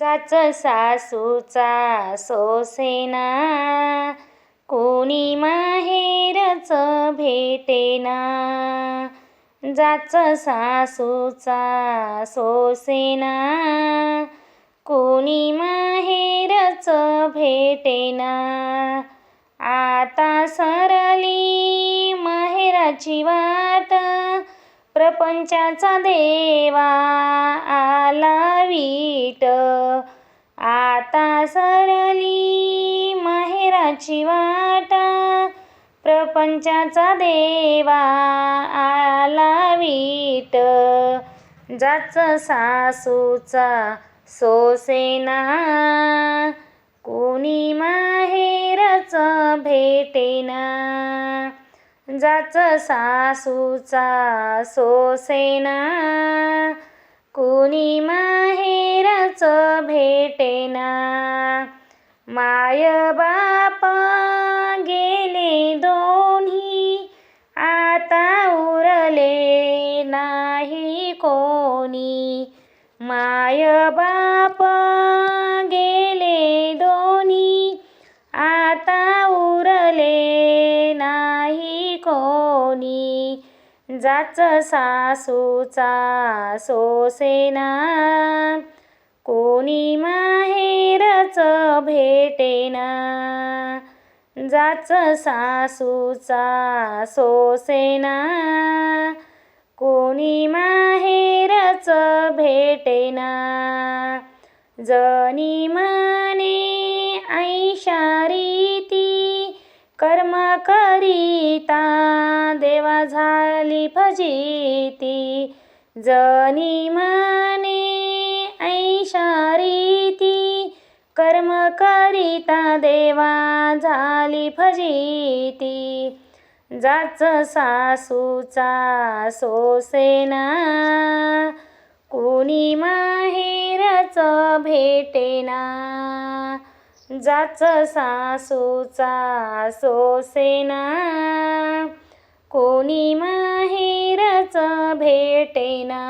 जाच सासूचा सोसेना. कोणी माहेरच भेटेना. जाच सासूचा सोसेना. कोणी माहेरच भेटेना. आता सरली माहेराची वाट. प्रपंचाचा देवा आला वीट. आता सरली माहेराची वाट. प्रपंचाचा देवा आला वीट. जाच सासूचा सोसेना. कोणी माहेरच भेटेना. जाच सासूचा सोसेना. कोणी माहेरच भेटेना. माय बाप गेले दोन्ही आता उरले नाही कोणी. माय बाप गेले कोणी जाच सासूचा सोसेना कोणी माहेरच भेटेना. जाच सासूचा सोसेना कोणी माहेरच भेटेना. जनी मने ऐशारीती कर्म करीता देवा झाली फजिती. जनी मने ऐशारीती कर्म करीता देवा झाली फजिती. जाच सासूचा सोसेना कुणी माहेरच भेटेना. जाच सासूचा सोसेना कोणी माहेरच भेटेना.